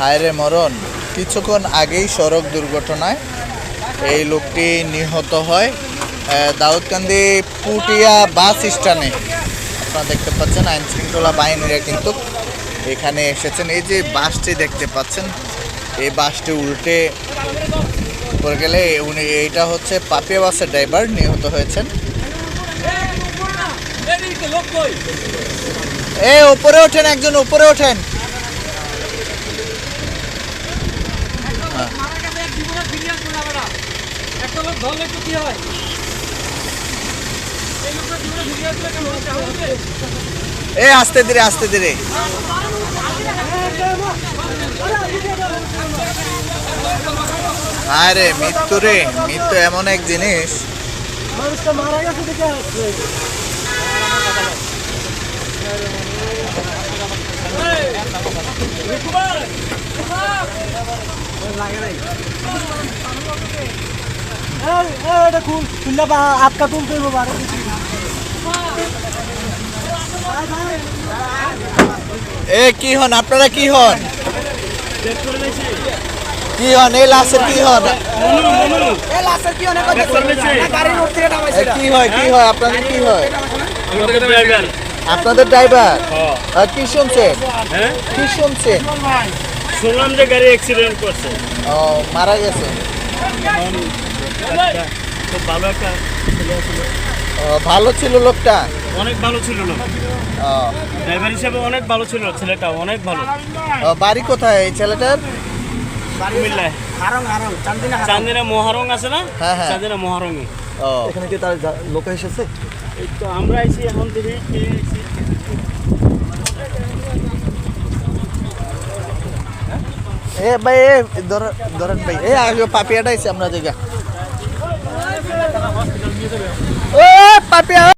হায়রে মরণ। কিছুক্ষণ আগেই সড়ক দুর্ঘটনায় এই লোকটি নিহত হয়। দাউদকান্দি পুটিয়া বাস স্ট্যান্ডে। আপনারা দেখতে পাচ্ছেন আইন শৃঙ্খলা বাহিনীরা কিন্তু এখানে এসেছেন। এই যে বাসটি দেখতে পাচ্ছেন, এই বাসটি উল্টে পড়ে গেলে উনি, এইটা হচ্ছে পাপিয়া বাসের ড্রাইভার নিহত হয়েছেন। এ, উপরে ওঠেন একজন, উপরে ওঠেন মারা গেছে এক জীবনে ফিরিয়ে আসবে না বেটা একটা লোক ধরলে একটু কি হয় এ আস্তে ধীরে আস্তে ধীরে আরে মৃত্যু রে মৃত্যু এমন এক জিনিস আপকা করব এ কি হন? আপনারা কি হন? কি হন? এই লাশের কি হন? কি হয় কি হয়? আপনাদের কি হয়? আপনাদের ড্রাইভার হ্যাঁ। কি শুনছেন? হ্যাঁ? কি শুনছেন? শুনলাম যে গাড়ি অ্যাক্সিডেন্ট করছে। ও মারা গেছে। খুব ভালো একটা ছেলে ছিল। ভালো ছিল লোকটা? অনেক ভালো ছিল লোক। ড্রাইভার হিসেবে অনেক ভালো ছিল ছেলেটা অনেক ভালো। বাড়ি কোথায় এই ছেলেটার? কুমিল্লায় চান্দিনা মহারং আছে না? হ্যাঁ, হ্যাঁ। চান্দিনা মহারঙে এখানে কি তার লোক এসেছে? এই তো আমরা আইছি এখন থেকে এ ভাই এ ধর- ধরেন ভাই এ আগে পাপিয়াটা আইছে আমরা জায়গা ও পাপিয়া